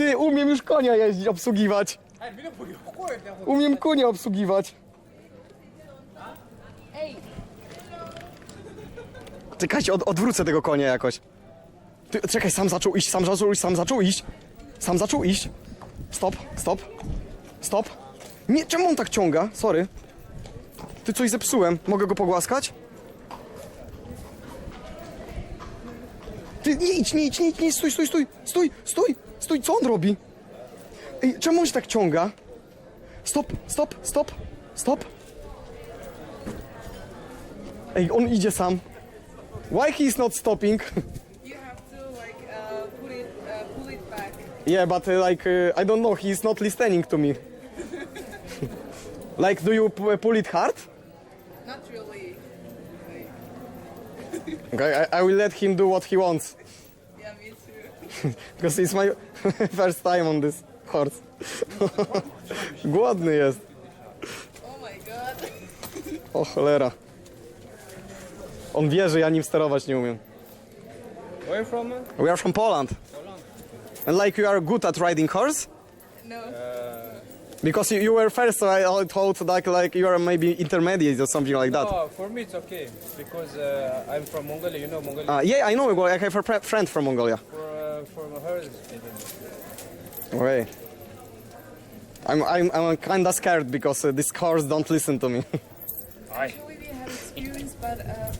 Ty, umiem już konia jeździć, obsługiwać. Umiem konia obsługiwać. Czekajcie, od, odwrócę tego konia jakoś. Ty, czekaj, sam zaczął iść, sam zaczął iść, sam zaczął iść. Sam zaczął iść. Stop, stop, stop. Nie, czemu on tak ciąga? Sorry. Ty coś zepsułem. Mogę go pogłaskać? Ty nie idź, nie idź, nie idź, nie idź, stój, stój, stój, stój, stój, stój, co on robi? Ej, czemu on się tak ciąga? Stop, stop, stop, stop. Ej, on idzie sam. Why he is not stopping? You have to like uh, it uh, pull it back. Yeah, but uh, like uh, I don't know, he is not listening to me. like, do you p- pull it hard? Not really. Okay, I, I will let him do what he wants Yeah, me too. because it's my first time on this horse. Głodny jest. Oh my god. O cholera. On wie, że ja nim sterować nie umiem. Where you from? We are from Poland. And like you are good at riding horse? No. Because you, you were first, so I I thought like like you are maybe intermediate or something like that. Oh, for me it's okay because uh, I'm from Mongolia. You know Mongolia. Uh, yeah, I know. well, I have a pre- friend from Mongolia. for uh, for her, Okay. I'm I'm I'm kinda scared because uh, these cars don't listen to me. Actually, we have experience, but uh,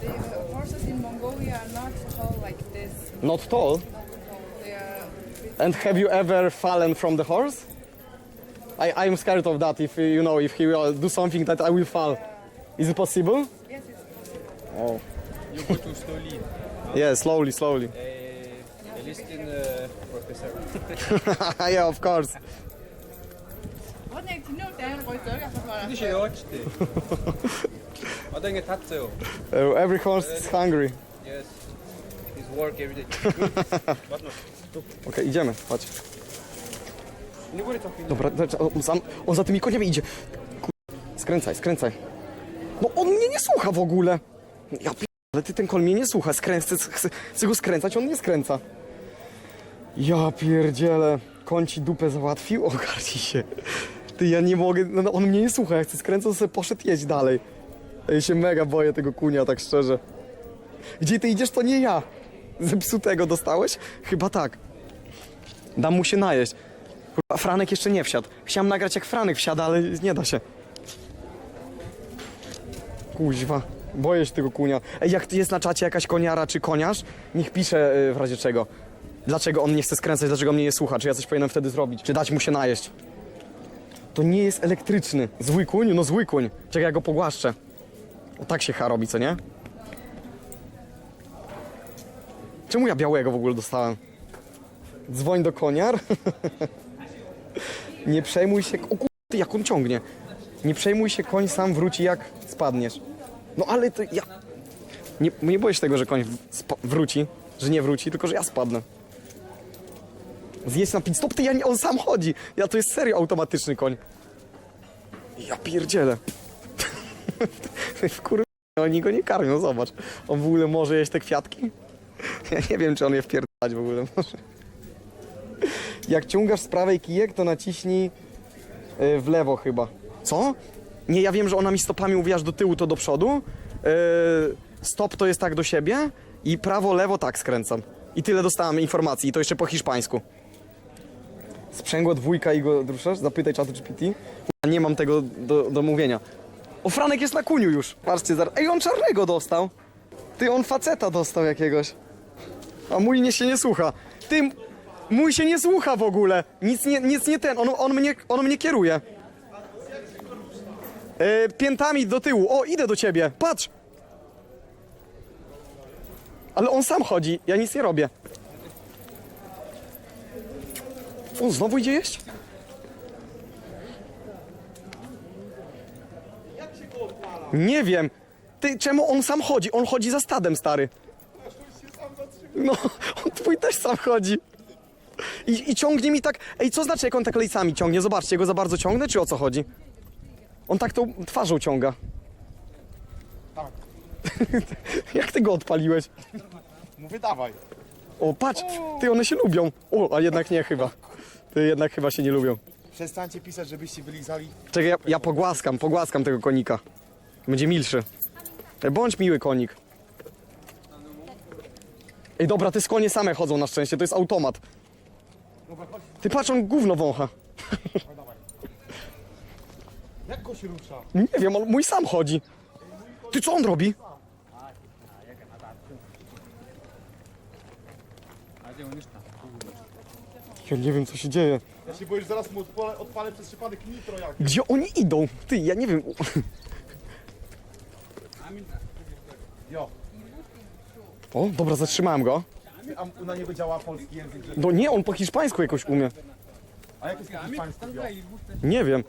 the horses in Mongolia are not tall like this. Not tall. Not tall. They are. And have you ever fallen from the horse? I, I'm scared of that. If you know, if he will do something that I will fall, is it possible? Yes, it's possible. Oh. You go too slowly. yeah, slowly, slowly. Uh, listen, uh, professor. yeah, of course. uh, every horse is hungry. Yes. he's work every day. okay, idziemy, chodź. Dobra, on, sam, on za tymi koniami idzie. Skręcaj, skręcaj. No on mnie nie słucha w ogóle. Ja ale ty ten koń mnie nie słucha. Skręcę, chcę, chcę go skręcać, on nie skręca. Ja pierdzielę. Koń ci dupę załatwił? Ogarnij się. Ty, ja nie mogę, no, on mnie nie słucha, ja chcę skręcać, sobie poszedł jeść dalej. Ja się mega boję tego kunia, tak szczerze. Gdzie ty idziesz, to nie ja. Zepsutego dostałeś? Chyba tak. Dam mu się najeść. Kurwa, Franek jeszcze nie wsiadł. Chciałem nagrać jak Franek wsiada, ale nie da się. Kuźwa, boję się tego kunia. Ej, jak jest na czacie jakaś koniara czy koniarz, niech pisze y, w razie czego. Dlaczego on nie chce skręcać, dlaczego mnie nie słucha, czy ja coś powinienem wtedy zrobić, czy dać mu się najeść. To nie jest elektryczny. Zły kuń? No zły kuń. Czekaj, ja go pogłaszczę. O tak się ha robi, co nie? Czemu ja białego w ogóle dostałem? Dzwoń do koniar. Nie przejmuj się. O kur... jak on ciągnie. Nie przejmuj się, koń sam wróci jak spadniesz. No ale to ja. Nie, nie się tego, że koń wróci, że nie wróci, tylko że ja spadnę. Zjedź na pit stop, ty ja nie, on sam chodzi. Ja to jest serio automatyczny koń. Ja pierdzielę. kur... Oni go nie karmią, zobacz. On w ogóle może jeść te kwiatki? Ja nie wiem, czy on je wpierdalać w ogóle może. Jak ciągasz z prawej kijek, to naciśnij y, w lewo chyba. Co? Nie, ja wiem, że ona mi stopami uwijasz do tyłu, to do przodu. Y, stop to jest tak do siebie i prawo, lewo tak skręcam. I tyle dostałem informacji i to jeszcze po hiszpańsku. Sprzęgło dwójka i go ruszasz? Zapytaj czatu GPT. Nie mam tego do, do mówienia. O, Franek jest na kuniu już. Patrzcie, zaraz. Ej, on czarnego dostał. Ty, on faceta dostał jakiegoś. A mój nie się nie słucha. Ty, mój się nie słucha w ogóle. Nic nie, nic nie ten, on, on, mnie, on mnie kieruje. E, piętami do tyłu. O, idę do ciebie. Patrz. Ale on sam chodzi, ja nic nie robię. O, znowu idzie jeść? Nie wiem. Ty, czemu on sam chodzi? On chodzi za stadem, stary. No, on twój też sam chodzi. I, I ciągnie mi tak. Ej, co znaczy, jak on tak lejcami ciągnie? Zobaczcie, go za bardzo ciągnę, czy o co chodzi? On tak tą twarzą ciąga. Tak. jak ty go odpaliłeś? Mówię, dawaj. O, patrz, ty, one się lubią. O, a jednak nie chyba. Ty, jednak chyba się nie lubią. Przestańcie pisać, żebyście wylizali. Czekaj, ja, ja pogłaskam, pogłaskam tego konika. Będzie milszy. Ej, Bądź miły konik. Ej, dobra, te skonie same chodzą na szczęście, to jest automat. Ty patrz, on gówno wącha. Jak go się rusza? Nie wiem, on mój sam chodzi. Ty co on robi? Ja nie wiem co się dzieje. Ja się boję, że zaraz mu odpalę, odpalę przez przypadek nitro jak. Gdzie oni idą? Ty, ja nie wiem. Jo. O, dobra, zatrzymałem go. A na niego działa polski język, że... No nie, on po hiszpańsku jakoś umie. A jak jest po hiszpańsku? Jo? Nie wiem.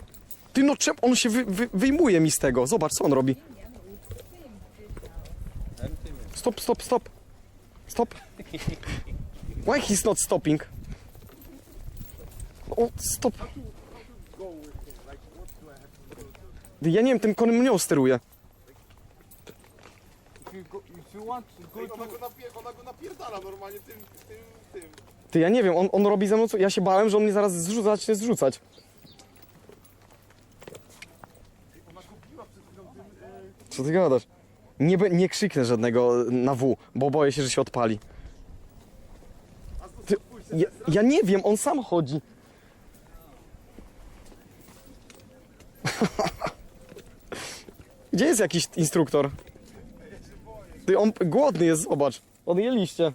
Ty no czep, on się wy, wy, wyjmuje mi z tego. Zobacz, co on robi. Stop, stop, stop. Stop. Why he's not stopping? O, stop. Ja nie wiem, tym konem mnie steruje. You, go, if you want to go Ona to... go, napie- ona go napierdala normalnie tym, tym, tym. Ty, ja nie wiem, on, on robi ze mną co... Ja się bałem, że on mnie zaraz zrzuca, zacznie zrzucać. Ona go biła przed chwilą tym... E... Co ty gadasz? Nie, be- nie krzyknę żadnego na W, bo boję się, że się odpali. A to Ty, ja, ja nie wiem, on sam chodzi. Gdzie jest jakiś instruktor? Ty, on głodny jest, zobacz. On je liście.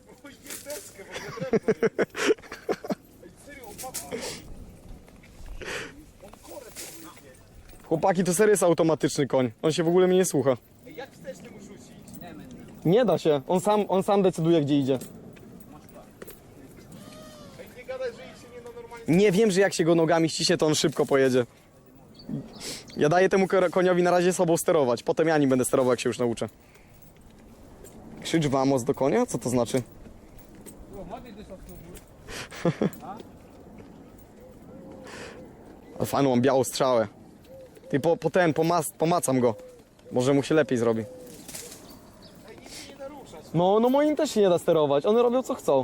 Chłopaki, to serio jest automatyczny koń. On się w ogóle mnie nie słucha. Nie da się. On sam, on sam decyduje, gdzie idzie. Nie gadaj, że się nie. Nie wiem, że jak się go nogami ściśnie, to on szybko pojedzie. Ja daję temu ko- koniowi na razie sobą sterować. Potem ja nim będę sterował, jak się już nauczę. Krzycz vamos do konia? Co to znaczy? Ale fajną mam białą strzałę. Ty po, po ten, pomas, pomacam go. Może mu się lepiej zrobi. No, no moim też się nie da sterować. One robią co chcą.